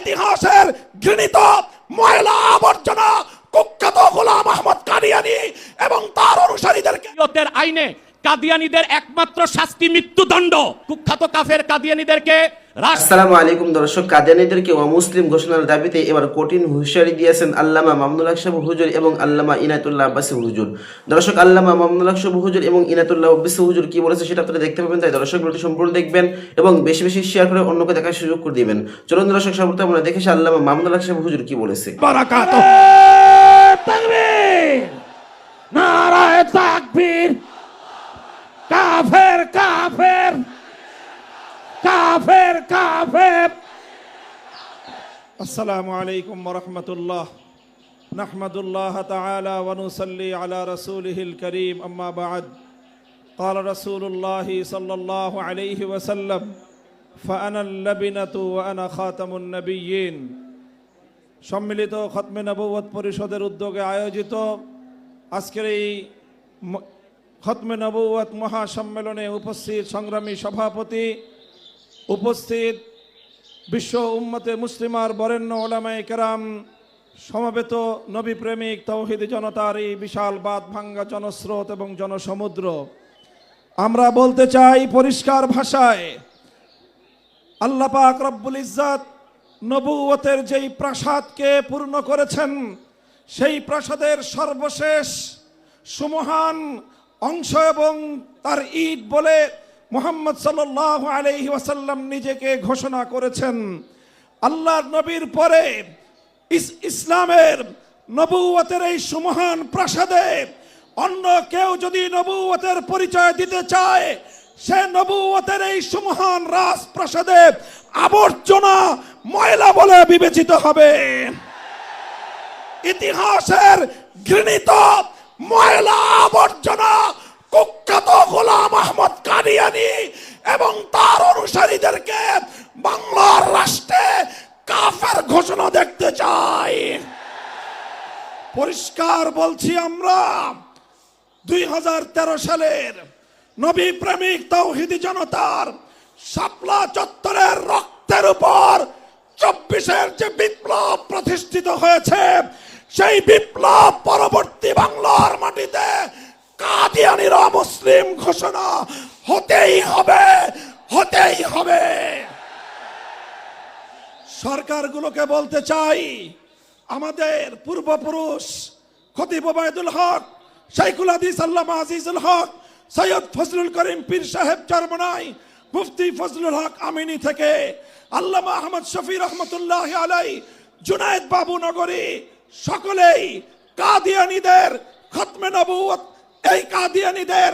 ইতিহাসের ঘৃণিত ময়লা আবর্জনা কুখ্যাত গোলাম আহমদ কাদিয়ানি এবং তার অনুসারীদেরকে আইনে কাদিয়ানীদের একমাত্র শাস্তি মৃত্যুদণ্ড। কুখ্যাত কাফের কাদিয়ানীদেরকে আসসালামু আলাইকুম দর্শক কাদিয়ানীদেরকে অমুসলিম ঘোষণার দাবিতে এবার কঠিন হুঁশিয়ারি দিয়েছেন আল্লামা মামনুল আকসাব হুজুর এবং আল্লামা ইনায়তুল্লাহ আব্বাসী হুজুর। দর্শক আল্লামা মামনুল আকসাব হুজুর এবং ইনায়তুল্লাহ আব্বাসী হুজুর কি বলেছে সেটা আপনারা দেখতে পাবেন তাই দর্শক ভিডিওটি সম্পূর্ণ দেখবেন এবং বেশি বেশি শেয়ার করে অন্যকে দেখার সুযোগ করে দিবেন। চলুন দর্শক সর্বপ্রথম আমরা দেখেছি আল্লামা মামনুল আকসাব হুজুর কি বলেছে। বারাকাত। তাকবীর! নারায়ে তাকবীর! কাফের কাফের السلام عليكم ورحمة الله نحمد الله تعالى ونصلي على رسوله الكريم أما بعد قال رسول الله صلى الله عليه وسلم فأنا اللبنة وأنا خاتم النبيين সম্মিলিত খতমে নবুয়ত পরিষদের উদ্যোগে আয়োজিত আজকের এই ম- খতমে নবুয়ত মহাসম্মেলনে উপস্থিত সংগ্রামী সভাপতি উপস্থিত বিশ্ব উম্মতে মুসলিমার বরেণ্য ওলামায়ে কেরাম, সমবেত নবী প্রেমিক তৌহিদ জনতার এই বিশাল বাদ ভাঙ্গা জনস্রোত এবং জনসমুদ্র। আমরা বলতে চাই পরিষ্কার ভাষায়, আল্লাহ পাক রব্বুল ইজ্জাত নবুয়তের যেই প্রাসাদকে পূর্ণ করেছেন, সেই প্রাসাদের সর্বশেষ সুমহান অংশ এবং তার ঈদ বলে মোহাম্মদ সাল্লাহ আলহি ওয়াসাল্লাম নিজেকে ঘোষণা করেছেন, আল্লাহর নবীর পরে ইসলামের নবুয়তের এই সুমহান প্রাসাদে অন্য কেউ যদি নবুয়তের পরিচয় দিতে চায়, সে নবুয়তের এই সুমহান রাজপ্রাসাদে আবর্জনা ময়লা বলে বিবেচিত হবে। ইতিহাসের ঘৃণিত ময়লা আবর্জনা কুখ্যাত গোলাম আহমদ কাদিয়ানি এবং তার অনুসারীদেরকে বাংলার রাষ্ট্রে কাফের ঘোষণা দেখতে চাই। পরিষ্কার বলছি আমরা, দুই হাজার তেরো সালের নবী প্রেমিক তৌহিদি জনতার শাপলা চত্বরের রক্তের উপর চব্বিশের যে বিপ্লব প্রতিষ্ঠিত হয়েছে, সেই বিপ্লব পরবর্তী মুসলিম ঘোষণা হতেই হবে হতেই হবে। সরকারগুলোকে বলতে চাই, আমাদের পূর্বপুরুষ খতিব হক, শাইখুল হাদিস আল্লামা আজিজুল হক, সৈয়দ ফজলুল করিম পীর সাহেব চরমনাই, মুফতি ফজলুল হক আমিনী থেকে আল্লামা আহমদ শফি রহমতুল্লাহ আলাই, জুনায়েদ বাবু নগরী, সকলেই কাদিয়ানিদের খতমে নবুয়ত এই কাদিয়ানীদের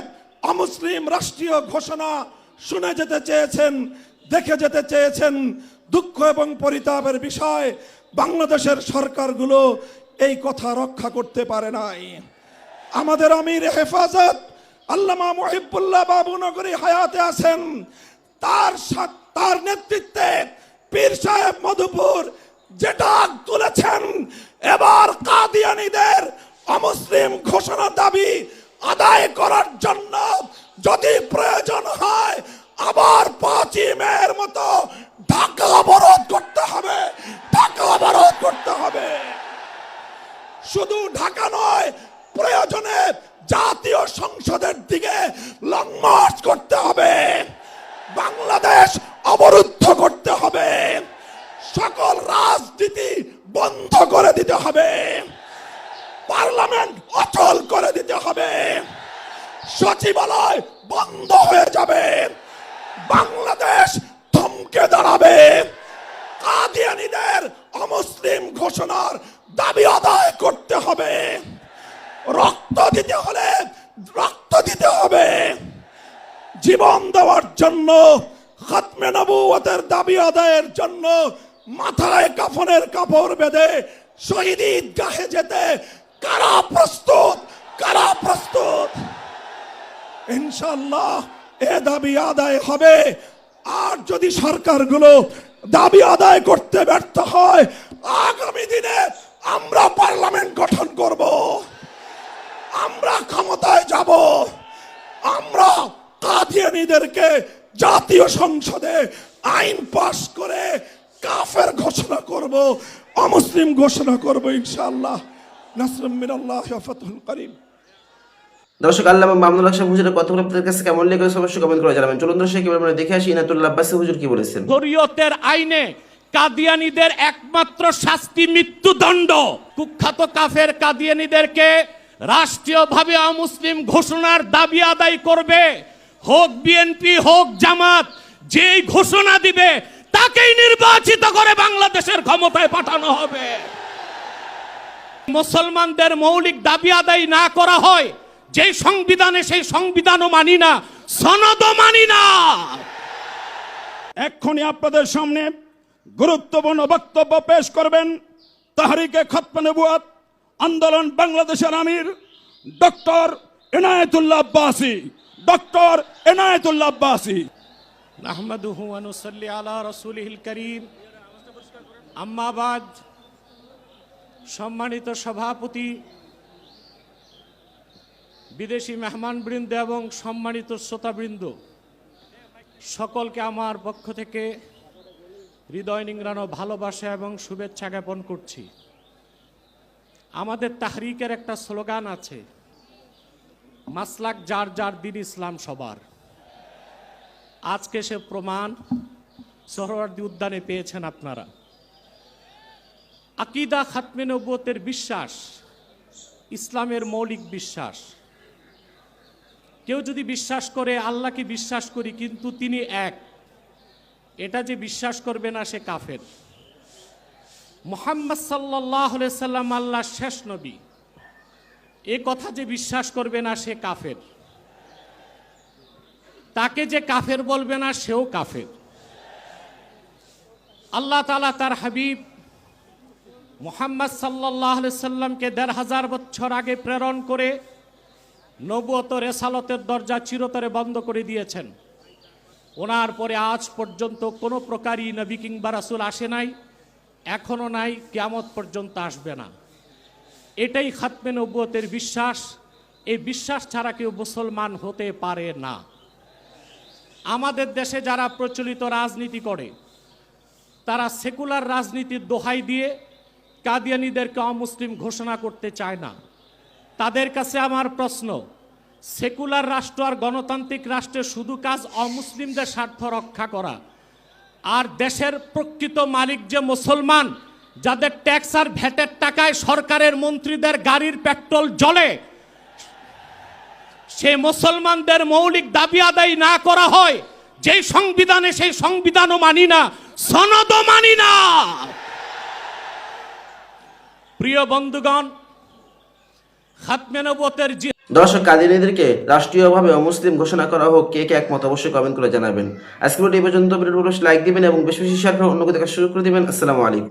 অমুসলিম রাষ্ট্রীয় ঘোষণা শুনে যেতে চেয়েছেন, দেখে যেতে চেয়েছেন দুঃখ এবং পরিতাপের বিষয়। বাংলাদেশের সরকারগুলো এই কথা রক্ষা করতে পারে নাই। আমাদের আমির হেফাজত আল্লামা মহিবুল্লাহ বাবু নগরী হায়াতে আছেন। তার তার নেতৃত্বে পীর সাহেব মধুপুর যেটা তুলেছেন, এবার কাদিয়ানীদের অমুসলিম ঘোষণা দাবি করার জন্য যদি প্রয়োজন হয়, আবার পাঁচই মেয়ের মতো ঢাকা অবরোধ করতে হবে, ঢাকা অবরোধ করতে হবে। শুধু ঢাকা নয়, প্রয়োজনে জাতীয় সংসদের দিকে লং মার্চ করতে হবে বাংলাদেশ অবরুদ্ধ করতে হবে সকল রাজনীতি বন্ধ করে দিতে হবে পার্লামেন্ট অচল করে দিতে হবে সচিবালয় বন্ধ হয়ে যাবে। বাংলাদেশ থমকে দাঁড়াবে। কাদিয়ানীদের অমুসলিম ঘোষণার দাবি আদায় করতে হবে। রক্ত দিতে হলে রক্ত দিতে হবে। জীবন দেওয়ার জন্য, খাতমে নবুয়তের দাবি আদায়ের জন্য মাথায় কাফনের কাপড় বেঁধে শহীদ ঈদগাহে যেতে কারা প্রস্তুত? কারা প্রস্তুত? ইনশাল্লাহ এ দাবি আদায় হবে। আর যদি সরকারগুলো দাবি আদায় করতে ব্যর্থ হয়, আগামী দিনে আমরা পার্লামেন্ট গঠন করব। আমরা ক্ষমতায় যাব। আমরা কাদিয়ানিদেরকে জাতীয় সংসদে আইন পাশ করে কাফের ঘোষণা করব, অমুসলিম ঘোষণা করব, ইনশাআল্লাহ। নাসরুম মিনাল্লাহ ফাতহুল করিম। দর্শক আল্লাহ হক সাহেব হুজুরের কথাগুলো আপনাদের কাছে কেমন লেগেছে অবশ্যই কমেন্ট করে জানাবেন। চলুন দর্শক, এবার আমরা দেখে আসি ইনাতুল্লাহ আব্বাসী হুজুর কি বলেছেন। শরীয়তের আইনে কাদিয়ানিদের একমাত্র শাস্তি মৃত্যুদণ্ড। কুখ্যাত কাফের কাদিয়ানিদেরকে রাষ্ট্রীয়ভাবে অমুসলিম ঘোষণার দাবি আদায় করবে। হোক বিএনপি হোক জামাত, যেই ঘোষণা দিবে, তাকেই নির্বাচিত করে বাংলাদেশের ক্ষমতায় পাঠানো হবে। মুসলমানদের মৌলিক দাবি আদায় না করা হয় যেই সংবিধানে সেই সংবিধানও মানি না, সনদও মানি না। এক্ষুনি আপনাদের সামনে গুরুত্বপূর্ণ বক্তব্য পেশ করবেন তাহারিকে খতম নবুয়াত, আন্দোলন বাংলাদেশের আমির ডক্টর এনায়েতুল্লাহ আব্বাসী, ডক্টর এনায়েতুল্লাহ আব্বাসী। নাহমাদুহু ওয়া আলা রাসূলিহিল কারীম। আম্মা বাদ, সম্মানিত সভাপতি বিদেশি মেহমানবৃন্দ এবং সম্মানিত শ্রোতাবৃন্দ, সকলকে আমার পক্ষ থেকে হৃদয় নিংড়ানো ভালোবাসা এবং শুভেচ্ছা জ্ঞাপন করছি। আমাদের তাহরিকের একটা স্লোগান আছে, মাসলাক যার যার দিন ইসলাম সবার। আজকে সে প্রমাণ সোহরাওয়ার্দী উদ্যানে পেয়েছেন আপনারা। আকিদা খাতমে নব্বতের বিশ্বাস, ইসলামের মৌলিক বিশ্বাস। কেউ যদি বিশ্বাস করে, আল্লাহকে বিশ্বাস করি, কিন্তু তিনি এক। এটা যে বিশ্বাস করবে না, সে কাফের। মোহাম্মদ সাল্লাহ সাল্লাম আল্লাহ শেষ নবী। এ কথা যে বিশ্বাস করবে না, সে কাফের। তাকে যে কাফের বলবে না, সেও কাফের। আল্লাহ তালা তার হাবিব মোহাম্মদ সাল্লাহ সাল্লামকে দেড় হাজার বছর আগে প্রেরণ করে নবুয়ত রেসালতের দরজা চিরতরে বন্ধ করে দিয়েছেন। ওনার পরে আজ পর্যন্ত কোনো প্রকারই নবী কিংবা রাসুল আসে নাই এখনও নাই, কেয়ামত পর্যন্ত আসবে না। এটাই খাতমে নবুয়তের বিশ্বাস। এই বিশ্বাস ছাড়া কেউ মুসলমান হতে পারে না। আমাদের দেশে যারা প্রচলিত রাজনীতি করে, তারা সেকুলার রাজনীতির দোহাই দিয়ে কাদিয়ানিদেরকে অমুসলিম ঘোষণা করতে চায় না। তাদের কাছে আমার প্রশ্ন, সেকুলার রাষ্ট্র আর গণতান্ত্রিক রাষ্ট্রের শুধু কাজ অমুসলিমদের স্বার্থ রক্ষা করা, আর দেশের প্রকৃত মালিক যে মুসলমান, যাদের ট্যাক্স আর ভ্যাটের টাকায় সরকারের মন্ত্রীদের গাড়ির পেট্রোল জ্বলে, সে মুসলমানদের মৌলিক দাবি আদায় না করা হয়, যেই সংবিধানে সেই সংবিধানও মানি না, সনদও মানি না। প্রিয় বন্ধুগণ নবুয়তের যে দর্শক কাদিনীদেরকে রাষ্ট্রীয়ভাবে অমুসলিম ঘোষণা করা হোক, কে কে একমত অবশ্যই কমেন্ট করে জানাবেন। আজকের এই পর্যন্ত। লাইক দিবেন এবং বেশি বেশি শেয়ার করে অন্য দেখা শুরু করে দিবেন। আসসালামু আলাইকুম।